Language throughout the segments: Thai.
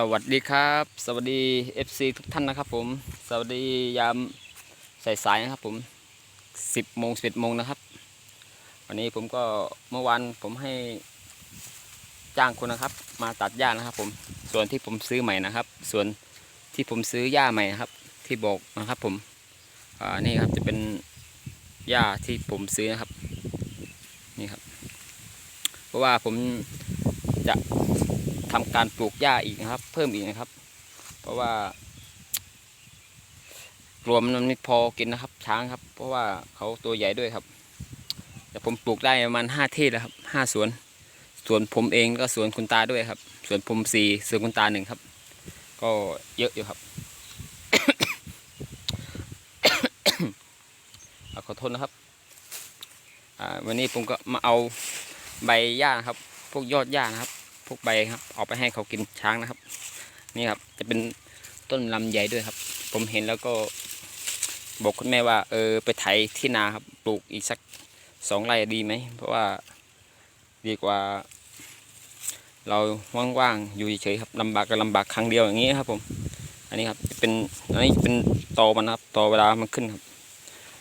สวัสดีครับ สวัสดี FC ทุกท่านนะครับผม สวัสดียามสายๆนะครับผม 10โมง11โมงนะครับ วันนี้ผมก็เมื่อวานผมให้จ้างคนนะครับ มาตัดหญ้านะครับผม ส่วนที่ผมซื้อใหม่นะครับ ส่วนที่ผมซื้อหญ้าใหม่นะครับ ที่บอกนะครับผมอ่านี่ครับจะเป็นหญ้าที่ผมซื้อนะครับ นี่ครับ เพราะว่าผมจะ ทำการปลูกหญ้าอีกนะครับ เพิ่มอีกนะครับ เพราะว่ากลัวมันไม่พอกินนะครับ ช้างครับ เพราะว่าเขาตัวใหญ่ด้วยครับ แต่ผมปลูกได้ประมาณห้าที่แล้วครับห้าสวนสวนผมเองก็สวนคุณตาด้วยครับสวนผมสี่สวนคุณตาหนึ่งครับ ก็เยอะอยู่ครับอขอโทษนะครับวันนี้ผมก็มาเอาใบหญ้าครับ พวกยอดหญ้านะครับ พวกใบครับเอาไปให้เขากินช้างนะครับ นี่ครับ จะเป็นต้นลำใหญ่ด้วยครับ ผมเห็นแล้วก็บอกคุณแม่ว่าเออไปไถที่นาครับปลูกอีกสักสองไร่ดีไหมเพราะว่าดีกว่า เราว่างๆอยู่เฉยๆครับลำบากก็ลำบากครั้งเดียวอย่างนี้ครับ ผม อันนี้ครับเป็นอันนี้เป็นตอมันครับตอเวลามันขึ้นครับ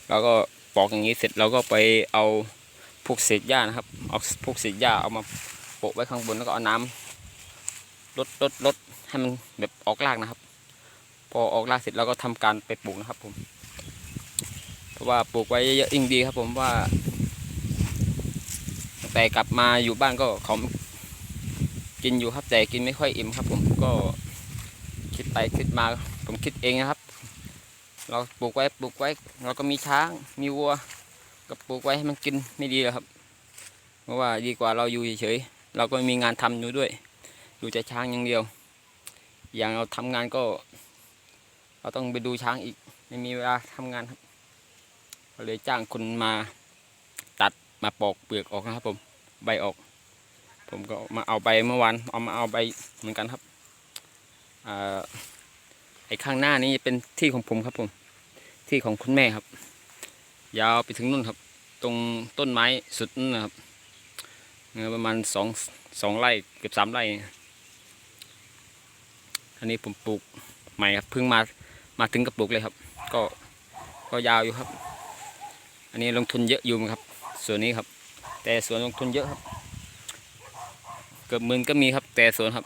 เราก็ปอกอย่างนี้เสร็จเราก็ไปเอาพวกเศษหญ้านะครับเอาพวกเศษหญ้าเอามาะไว้ข้างบนแล้วก็เอาน้ำลดลดลดให้มันแบบออกรากนะครับ พอออกรากเสร็จเราก็ทำการไปปลูกนะครับผม เพราะว่าปลูกไว้เยอะๆยิ่งดีครับ ผมว่า แต่กลับมาอยู่บ้านก็เขากินอยู่ครับแต่กินไม่ค่อยอิ่มครับ ผมก็คิดไปคิดมาผมคิดเองนะครับ เราปลูกไว้ปลูกไว้ เราก็มีช้างมีวัว ก็ปลูกไว้ให้มันกินไม่ดีหรอครับ เพราะว่าดีกว่าเราอยู่เฉยๆ เราก็มีงานทำอยู่ด้วยอยู่แต่ช้างอย่างเดียว อย่างเราทำงานก็ เราต้องไปดูช้างอีก ไม่มีเวลาทำงานครับก็เลยจ้างคนมาตัดมาปอกเปลือกออกนะครับ ผมใบออก ผมก็มาเอาใบเมื่อวานเอามาเอาใบเหมือนกันครับอ่าไอ้ข้างหน้านี้เป็นที่ของผมครับผม ที่ของคุณแม่ครับ ยาวไปถึงนู่นครับ ตรงต้นไม้สุดนั่นนะครับ ประมาณสองสองไร่เกือบสามไร่ อันนี้ผมปลูกใหม่ครับเพิ่งมามาถึงกับปลูกเลยครับ ก็ก็ยาวอยู่ครับ อันนี้ลงทุนเยอะอยู่ครับ ส่วนนี้ครับ แต่ส่วนลงทุนเยอะครับ เกือบหมื่นก็มีครับ แต่ส่วนครับ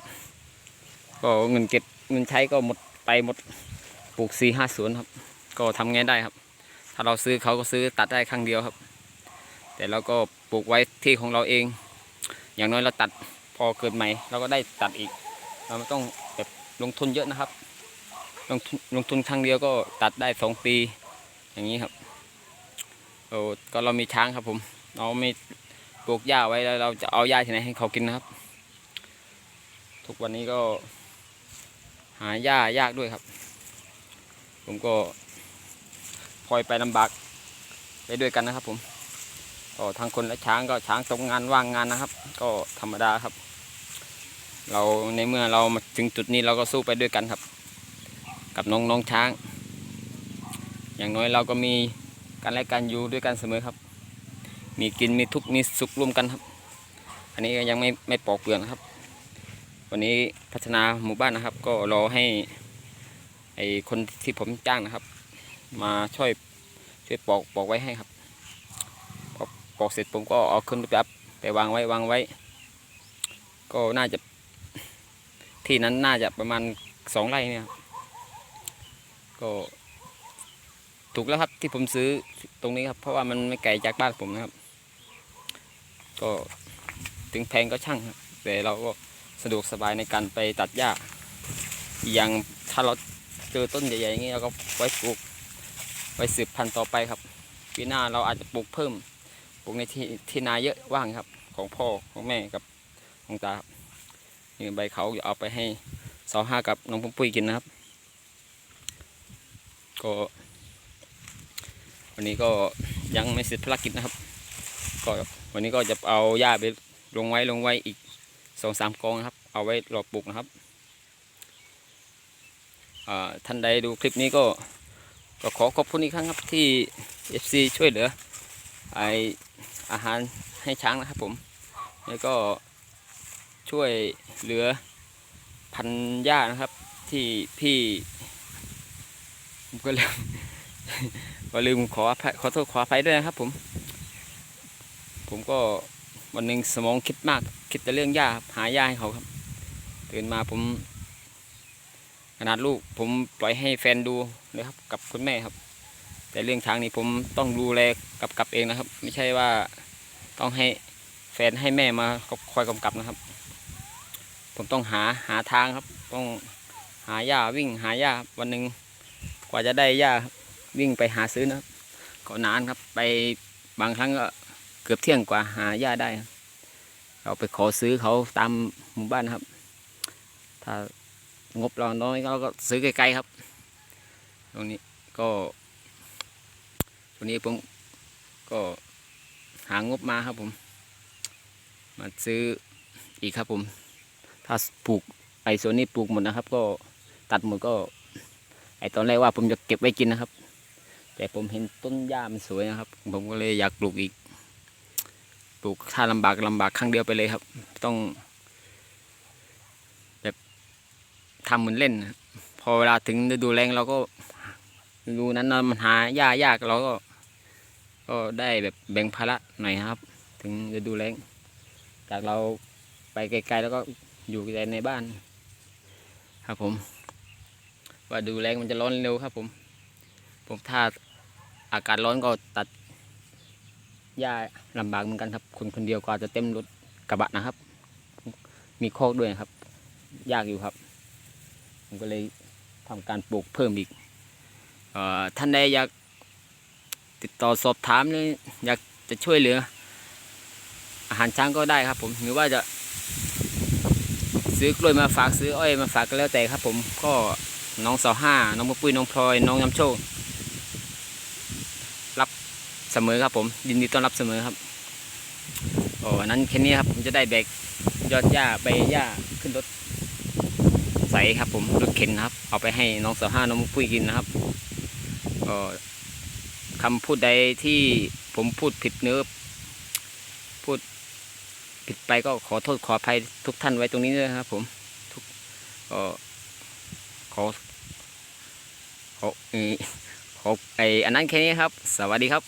ก็เงินเก็บเงินใช้ก็หมดไปหมดปลูกสี่ห้าสวนครับ ก็ทำไงได้ครับ ถ้าเราซื้อเขาก็ซื้อตัดได้ครั้งเดียวครับ แต่เราก็ปลูกไว้ที่ของเราเอง อย่างน้อยเราตัดพอเกิดใหม่เราก็ได้ตัดอีก เราไม่ต้องแบบลงทุนเยอะนะครับ ลงทุนลงทุนครั้งเดียวก็ตัดได้สองปี อย่างนี้ครับโอ้ก็เรามีช้างครับผมเราไม่ปลูกหญ้าไว้แล้วเราจะเอาหญ้าที่ไหนให้เขากินนะครับ ทุกวันนี้ก็หาหญ้ายากด้วยครับ ผมก็พลอยไปลำบากไปด้วยกันนะครับผม ก็ทางคนและช้างก็ช้างตกงานว่างงานนะครับ ก็ธรรมดาครับ เราในเมื่อเรามาถึงจุดนี้เราก็สู้ไปด้วยกันครับ กับน้องน้องช้าง อย่างน้อยเราก็มีกันและกันอยู่ด้วยกันเสมอครับ มีกินมีทุกข์มีสุขร่วมกันครับ อันนี้ยังไม่ไม่ปอกเปลือกนะครับ วันนี้พัฒนาหมู่บ้านนะครับ ก็รอให้ไอคนที่ผมจ้างนะครับ มาช่วยช่วยปอกปอกไว้ให้ครับ ปอกเสร็จผมก็เอาขึ้นไปอัพไปวางไว้วางไว้ ก็น่าจะที่นั้นน่าจะประมาณสองไร่เนี่ยก็ถูกแล้วครับที่ผมซื้อตรงนี้ครับ เพราะว่ามันไม่ไกลจากบ้านผมนะครับ ก็ถึงแพงก็ช่างแต่เราก็สะดวกสบายในการไปตัดหญ้าอย่างถ้าเราเจอต้นใหญ่ๆอย่างนี้เราก็ไว้ปลูกไว้สืบพันธุ์ต่อไปครับปีหน้าเราอาจจะปลูกเพิ่ม ลูกในที่ที่นาเยอะว่างครับ ของพ่อของแม่กับของตาครับนี่ใบเขาจะเอาไปให้สาวห้ากับน้องปุ้มปุ้ยกินนะครับ ก็วันนี้ก็ยังไม่เสร็จภารกิจนะครับ ก็วันนี้ก็จะเอาหญ้าไปลงไว้ลงไว้อีกสองสามกองนะครับ เอาไว้รอปลูกนะครับท่านใดดูคลิปนี้ก็ก็ขอขอบคุณอีกครั้งครับที่ FC ช่วยเหลือไอ อาหารให้ช้างนะครับผม แล้วก็ช่วยเหลือพันหญ้านะครับ ที่พี่ผมก็ลืมก็ลืมขอขอโทษขออภัยด้วยนะครับ ผม ผมก็วันหนึ่งสมองคิดมาก คิดแต่เรื่องหญ้าหาหญ้าให้เขาครับ ตื่นมาผม ขนาดลูก ผมปล่อยให้แฟนดูเลยครับ กับคุณแม่ครับ แต่เรื่องช้างนี่ผมต้องดูแลกับกับเองนะครับ ไม่ใช่ว่า ต้องให้แฟนให้แม่มาคอยกำกับนะครับ ผมต้องหาหาทางครับ ต้องหาหญ้าวิ่งหาหญ้าวันหนึ่งกว่าจะได้หญ้าวิ่งไปหาซื้อนะครับก็นานครับไปบางครั้งก็เกือบเที่ยงกว่าหาหญ้าได้ เราไปขอซื้อเขาตามหมู่บ้านครับ ถ้างบเราน้อยเราก็ซื้อไกลๆครับ ตรงนี้ก็ตรงนี้ผมก็ หางบมาครับผม มาซื้ออีกครับผม ถ้าปลูกไอ้ส่วนนี้ปลูกหมดนะครับ ก็ตัดหมดก็ ไอตอนแรกว่าผมจะเก็บไว้กินนะครับ แต่ผมเห็นต้นหญ้ามันสวยนะครับ ผมก็เลยอยากปลูกอีก ปลูกถ้าลำบากลำบากครั้งเดียวไปเลยครับ ต้อง แบบทำเหมือนเล่น พอเวลาถึงฤดูแรงเราก็ฤดูนั้นนะมันหาหญ้ายากเราก็ ก็ได้แบบแบ่งภาระหน่อยครับ ถึงฤดูแรงจากเราไปไกลๆแล้วก็อยู่แต่ในบ้าน ครับผม ว่าดูแรงมันจะร้อนเร็วครับ ผม ผมถ้าอากาศร้อนก็ตัดหญ้าลำบากเหมือนกันครับ คนคนเดียวก็อาจจะเต็มรถกระบะนะครับ มีโคอกด้วยครับ ยากอยู่ครับ ผมก็เลยทำการปลูกเพิ่มอีกออท่านใดอยาก ติดต่อสอบถามหรืออยากจะช่วยเหลือ อาหารช้างก็ได้ครับ ผมหรือว่าจะซื้อกล้วยมาฝากซื้ออ้อยมาฝากก็แล้วแต่ครับ ผมก็น้องสาวห้าน้องมะปุ้ยน้องพลอยน้องน้ำโชค รับเสมอครับ ผม ยินดีต้อนรับเสมอครับโอ้อันนั้นแค่นี้ครับ ผมจะได้แบกยอดหญ้าไปหญ้าขึ้นรถใสครับ ผมรถเข็นครับ เอาไปให้น้องสาวห้าน้องมะปุ้ยกินนะครับก็ คำพูดใดที่ผมพูดผิดเนื้อพูดผิดไปก็ขอโทษขออภัยทุกท่านไว้ตรงนี้ด้วยครับ ผมทุกก็ขอขออ่อขอไออันนั้นแค่นี้ครับ สวัสดีครับ